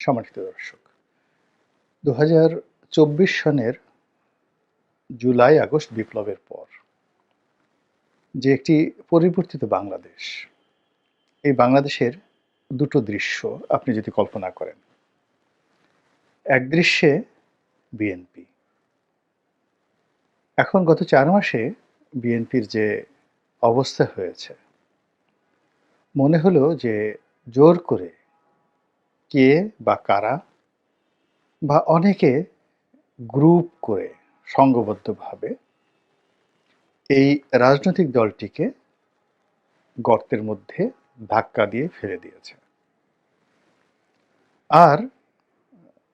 সম্মানিত দর্শক দু চব্বিশ সনের জুলাই আগস্ট বিপ্লবের পর যে একটি পরিবর্তিত বাংলাদেশ, এই বাংলাদেশের দুটো দৃশ্য আপনি যদি কল্পনা করেন। এক দৃশ্যে বিএনপি। এখন গত চার মাসে বিএনপির যে অবস্থা হয়েছে, মনে হলো যে জোর করে কে বা কারা বা অনেকে গ্রুপ করে সংঘবদ্ধভাবে এই রাজনৈতিক দলটিকে গর্তের মধ্যে ধাক্কা দিয়ে ফেলে দিয়েছে। আর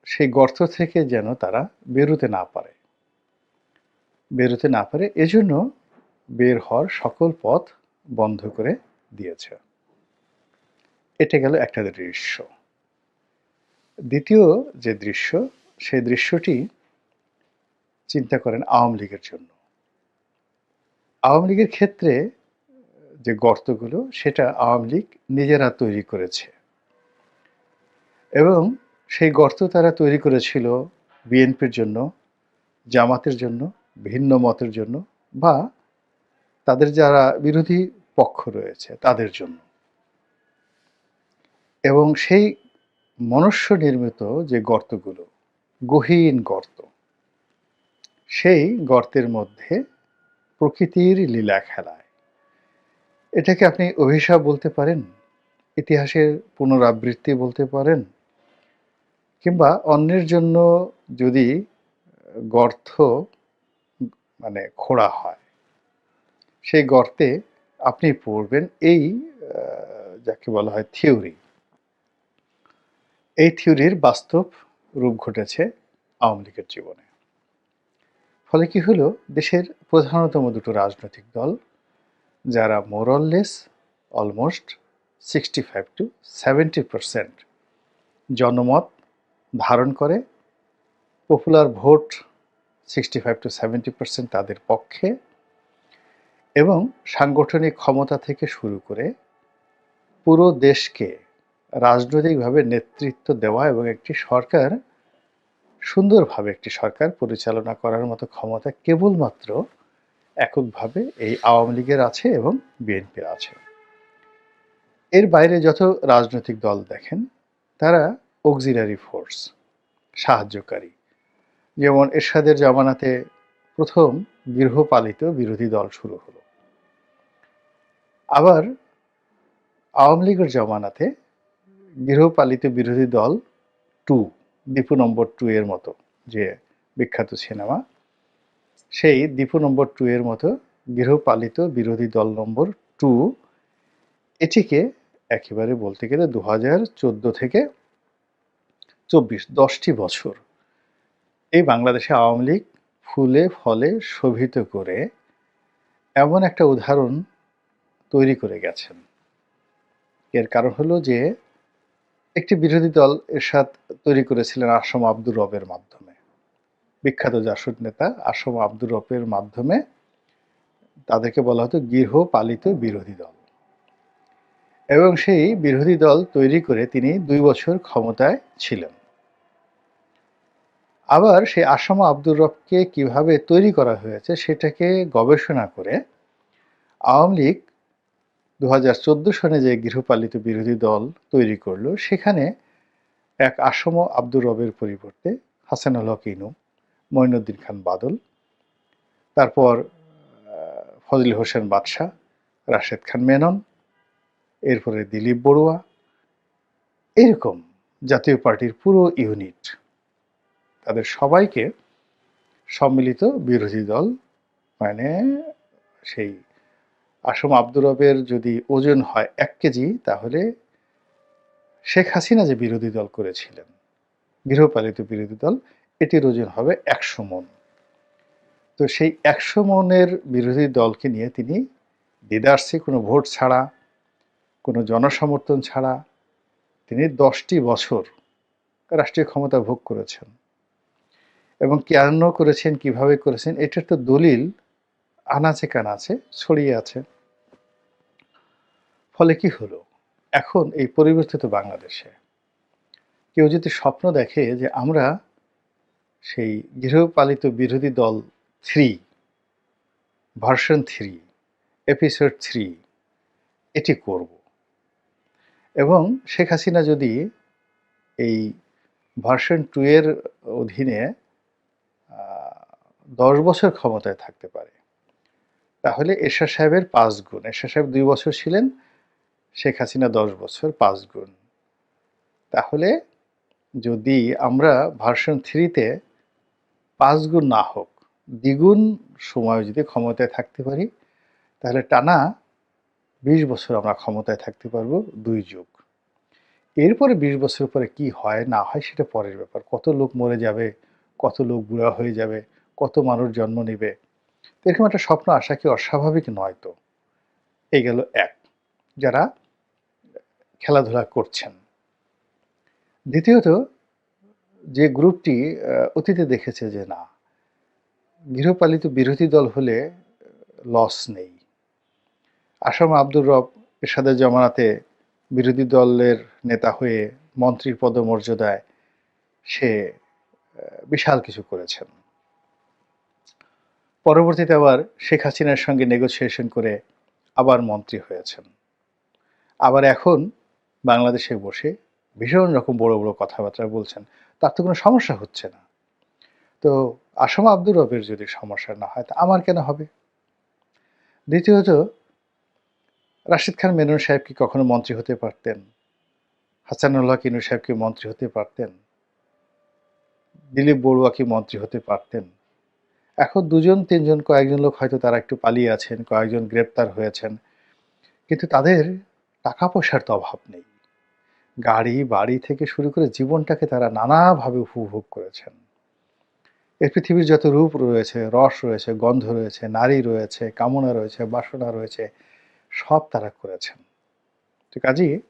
সেই গর্ত থেকে যেন তারা বেরোতে না পারে। বেরোতে না পারে এজন্য বের হওয়ার সকল পথ বন্ধ করে দিয়েছে। এটা গেল একটা দৃশ্য। দ্বিতীয় যে দৃশ্য, সেই দৃশ্যটি চিন্তা করেন আওয়ামী লীগের জন্য। আওয়ামী লীগের ক্ষেত্রে যে গর্তগুলো, সেটা আওয়ামী লীগ নিজেরা তৈরি করেছে। এবং সেই গর্ত তারা তৈরি করেছিল বিএনপির জন্য, জামাতের জন্য, ভিন্ন মতের জন্য বা তাদের যারা বিরোধী পক্ষ রয়েছে, তাদের জন্য। এবং সেই মনুষ্য নির্মিত যে গর্তগুলো, গহীন গর্ত, সেই গর্তের মধ্যে প্রকৃতির লীলা খেলায়। এটাকে আপনি অভিশাপ বলতে পারেন, ইতিহাসের পুনরাবৃত্তি বলতে পারেন, কিংবা অন্যের জন্য যদি গর্ত মানে খোঁড়া হয়, সেই গর্তে আপনি পড়বেন এই যাকে বলা হয় থিওরি। এই থিওরির বাস্তব রূপ ঘটেছে আওয়ামী লীগের জীবনে। ফলে কি হলো? দেশের প্রধানতম দুটো রাজনৈতিক দল, যারা moralless almost sixty five to seventy percent জনমত ধারণ করে popular vote sixty five to seventy percent তাদের পক্ষে এবং সাংগঠনিক ক্ষমতা থেকে শুরু করে পুরো দেশকে রাজনৈতিকভাবে নেতৃত্ব দেওয়া এবং একটি সরকার, সুন্দরভাবে একটি সরকার পরিচালনা করার মতো ক্ষমতা কেবলমাত্র এককভাবে এই আওয়ামী লীগের আছে এবং বিএনপির আছে। এর বাইরে যত রাজনৈতিক দল দেখেন, তারা অক্সিলারি ফোর্স সাহায্যকারী। যেমন এরশাদের জামানাতে প্রথম গৃহপালিত বিরোধী দল শুরু হলো। আবার আওয়ামী লীগের জমানাতে গৃহপালিত বিরোধী দল টু, দীপু নম্বর টু এর মতো যে বিখ্যাত সিনেমা, সেই দীপু নম্বর টু এর মতো গৃহপালিত বিরোধী দল নম্বর টু এটিকে একেবারে বলতে গেলে দু হাজার চোদ্দ থেকে চব্বিশ, দশটি বছর এই বাংলাদেশে আওয়ামী লীগ ফুলে ফলে শোভিত করে এমন একটা উদাহরণ তৈরি করে গেছেন। এর কারণ হলো যে একটি বিরোধী দল এরশাদ তৈরি করেছিলেন আসম আব্দুর রবের মাধ্যমে। বিখ্যাত জাসদ নেতা আসম আব্দুর রবের মাধ্যমে তাদেরকে বলা হতো গৃহপালিত বিরোধী দল। এবং সেই বিরোধী দল তৈরি করে তিনি দুই বছর ক্ষমতায় ছিলেন। আবার সেই আসম আব্দুর রবকে কীভাবে তৈরি করা হয়েছে সেটাকে গবেষণা করে আওয়ামী লীগ দু সনে যে গৃহপালিত বিরোধী দল তৈরি করল, সেখানে এক আসম আব্দুর রবের পরিবর্তে হাসানুল হক ইনু মঈনুদ্দিন খান বাদল, তারপর ফজল হোসেন বাদশাহ, রাশেদ খান মেনন, এরপরে দিলীপ বড়ুয়া, এরকম জাতীয় পার্টির পুরো ইউনিট। তাদের সবাইকে সম্মিলিত বিরোধী দল মানে সেই আসম আব্দুর রবের যদি ওজন হয় এক কেজি, তাহলে শেখ হাসিনা যে বিরোধী দল করেছিলেন, গৃহপালিত বিরোধী দল, এটির ওজন হবে একশো মন। তো সেই একশো মনের বিরোধী দলকে নিয়ে তিনি দিদার্সে, কোনো ভোট ছাড়া, কোনো জনসমর্থন ছাড়া তিনি দশটি বছর রাষ্ট্রীয় ক্ষমতা ভোগ করেছেন। এবং কেন করেছেন, কীভাবে করেছেন, এটার তো দলিল আনাচে কানাচে ছড়িয়ে আছে। ফলে কি হলো? এখন এই পরিবর্তিত বাংলাদেশে কেউ যদি স্বপ্ন দেখে যে আমরা সেই গৃহপালিত বিরোধী দল three, version three, episode three, এটি করব। এবং শেখ হাসিনা যদি এই ভার্সন টু এর অধীনে দশ বছর ক্ষমতায় থাকতে পারে, তাহলে এরশাদ সাহেবের পাঁচ গুণ, এরশাদ সাহেব দুই বছর ছিলেন শেখ হাসিনা দশ বছর পাঁচ গুণ। তাহলে যদি আমরা ভার্সন থ্রিতে পাঁচ গুণ না হোক, দ্বিগুণ সময় যদি ক্ষমতায় থাকতে পারি, তাহলে টানা বিশ বছর আমরা ক্ষমতায় থাকতে পারব দুই যুগ। এরপরে বিশ বছর পরে কি হয়, না হয় সেটা পরের ব্যাপার। কত লোক মরে যাবে, কত লোক বুড়া হয়ে যাবে, কত মানুষ জন্ম নেবে, এরকম একটা স্বপ্ন আসা কি অস্বাভাবিক নয় তো? এই গেল এক। যারা খেলাধুলা করছেন। দ্বিতীয়ত, যে গ্রুপটি অতীতে দেখেছে যে না, গৃহপালিত বিরোধী দল হলে লস নেই। আসাম আব্দুর রব এরশাদের জমানাতে বিরোধী দলের নেতা হয়ে মন্ত্রীর পদমর্যাদায় সে বিশাল কিছু করেছেন। পরবর্তীতে আবার শেখ হাসিনার সঙ্গে নেগোসিয়েশন করে আবার মন্ত্রী হয়েছেন। আবার এখন বাংলাদেশে বসে ভীষণ রকম বড় বড় কথাবার্তা বলছেন, তার তো কোনো সমস্যা হচ্ছে না। তো আসাম আব্দুর রবের যদি সমস্যা না হয়, তা আমার কেন হবে? দ্বিতীয়ত, রাশিদ খান মেনন সাহেব কি কখনো মন্ত্রী হতে পারতেন? হাসানুল্লাহ কিনু সাহেব কি মন্ত্রী হতে পারতেন? দিলীপ বড়ুয়া কি মন্ত্রী হতে পারতেন? এখন দুজন, তিনজন, কয়েকজন লোক হয়তো তারা একটু পালিয়ে আছেন, কয়েকজন গ্রেপ্তার হয়েছেন। কিন্তু তাদের টাকা পয়সার তো অভাব নেই। গাড়ি, বাড়ি থেকে শুরু করে জীবনটাকে তারা নানাভাবে উপভোগ করেছেন। এই পৃথিবীর যত রূপ রয়েছে, রস রয়েছে, গন্ধ রয়েছে, নারী রয়েছে, কামনা রয়েছে, বাসনা রয়েছে, সব তারা করেছেন। তো কাজী,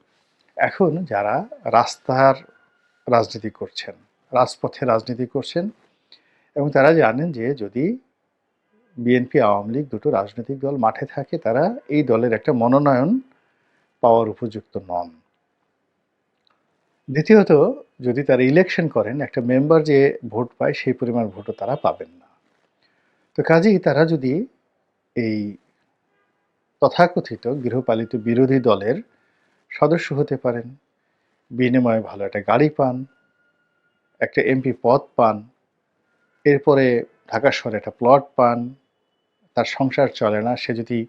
এখন যারা রাস্তার রাজনীতি করছেন, রাজপথে রাজনীতি করছেন, এবং তারা জানেন যে যদি বিএনপি আওয়ামী লীগ দুটো রাজনৈতিক দল মাঠে থাকে, তারা এই দলের একটা মনোনয়ন পাওয়ার উপযুক্ত নন। দ্বিতীয়ত, যদি তারা ইলেকশন করেন, একটা মেম্বার যে ভোট পায়, সেই পরিমাণ ভোটও তারা পাবেন না। তো কাজেই তারা যদি এই তথাকথিত গৃহপালিত বিরোধী দলের সদস্য হতে পারেন, বিনিময়ে ভালো একটা গাড়ি পান, একটা এমপি পদ পান, এরপরে ঢাকা শহরে একটা প্লট পান, তার সংসার চলে না, সে যদি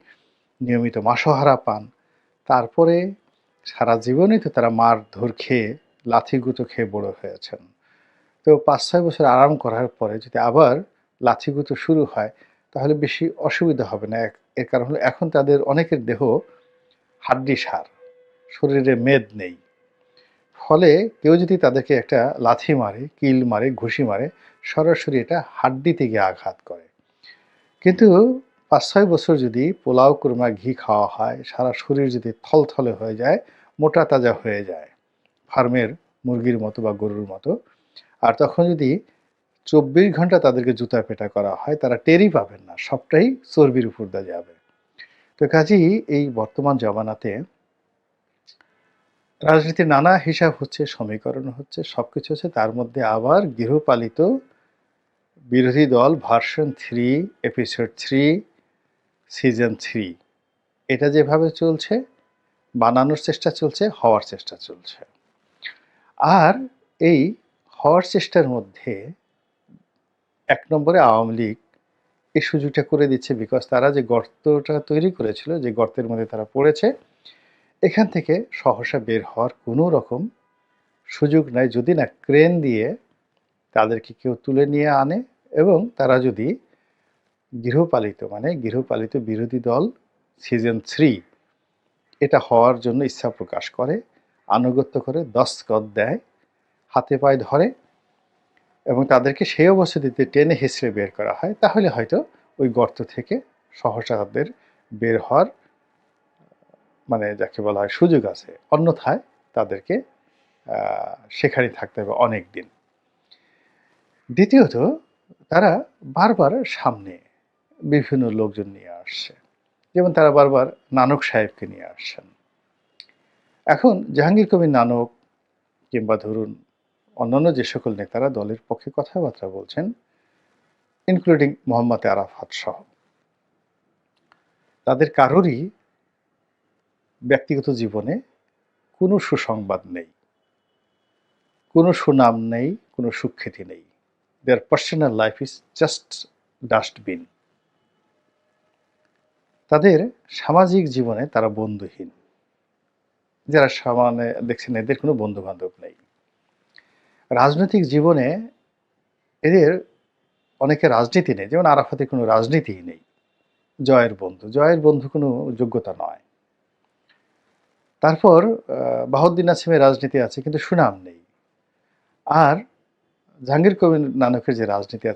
নিয়মিত মাসহারা পান, তারপরে সারা জীবনই তো তারা মার ধর খেয়ে লাথি গুঁতো খেয়ে বড় হয়েছেন। তো পাঁচ, ছয় বছর আরাম করার পরে যদি আবার লাথি গুঁতো শুরু হয়, তাহলে বেশি অসুবিধা হবে না। এর কারণ হলো এখন তাদের অনেকের দেহ হাড্ডি সার, শরীরে মেদ নেই। ফলে কেউ যদি তাদেরকে একটা লাথি মারে, কিল মারে, ঘুষি মারে, সরাসরি এটা হাড্ডিতে গিয়ে আঘাত করে। কিন্তু পাঁচ, ছয় বছর যদি পোলাও, কুরমা, ঘি খাওয়া হয়, সারা শরীর যদি থলথলে হয়ে যায়, মোটা তাজা হয়ে যায়। ফার্মের মুরগির মতো বা গরুর মতো। আর তখন যদি চব্বিশ ঘণ্টা তাদেরকে জুতা পেটা করা হয়, তারা টেরই পাবেন না, সবটাই চর্বির উপর দেওয়া যাবে। তো কাজেই এই বর্তমান জমানাতে রাজনীতির নানা হিসাব হচ্ছে, সমীকরণ হচ্ছে সব কিছু হচ্ছে। তার মধ্যে আবার গৃহপালিত বিরোধী দল version three, episode three, season three, এটা যেভাবে চলছে, বানানোর চেষ্টা চলছে, হওয়ার চেষ্টা চলছে। আর এই হওয়ার চেষ্টার মধ্যে এক নম্বরে আওয়ামী লীগ এই সুযোগটা করে দিচ্ছে বিকজ তারা যে গর্তটা তৈরি করেছিল, যে গর্তের মধ্যে তারা পড়েছে, এখান থেকে সহসা বের হওয়ার কোনো রকম সুযোগ নাই। যদি না ক্রেন দিয়ে তাদেরকে কেউ তুলে নিয়ে আনে এবং তারা যদি গৃহপালিত মানে গৃহপালিত বিরোধী দল সিজন থ্রি এটা হওয়ার জন্য ইচ্ছা প্রকাশ করে আনুগত্য করে দস্তখত দেয়, হাতে পায়ে ধরে এবং তাদেরকে সেই অবস্থাতে টেনে হেসড়ে বের করা হয়। তাহলে হয়তো ওই গর্ত থেকে সহসা তাদের বের হওয়ার মানে যাকে বলা হয় সুযোগ আছে। অন্যথায় তাদেরকে সেখানে থাকতে হবে অনেক দিন দ্বিতীয়ত, তারা বারবার সামনে বিভিন্ন লোকজন নিয়ে আসছে। যেমন তারা বারবার নানক সাহেবকে নিয়ে আসছেন। এখন জাহাঙ্গীর কবির নানক কিংবা ধরুন অন্যান্য যে সকল নেতারা দলের পক্ষে কথাবার্তা বলছেন ইনক্লুডিং মোহাম্মদ আরাফাত সহ। তাদের কারোরই ব্যক্তিগত জীবনে কোনো সুসংবাদ নেই, কোনো সুনাম নেই, কোনো সুখ্যাতি নেই। Their personal life is just dustbin তাদের সামাজিক জীবনে তারা বন্ধুহীন। যারা সামানে দেখছেন এদের কোনো বন্ধু বান্ধব নেই। রাজনৈতিক জীবনে এদের অনেকে রাজনীতি নেই যেমন আরাফাতে কোনো রাজনীতিই নেই। জয়ের বন্ধু জয়ের বন্ধু কোনো যোগ্যতা নয়। তারপর আহ, বাহাউদ্দিন নাসিমের রাজনীতি আছে কিন্তু সুনাম নেই। আর জাহাঙ্গীর কবির নানকের যে রাজনীতি আছে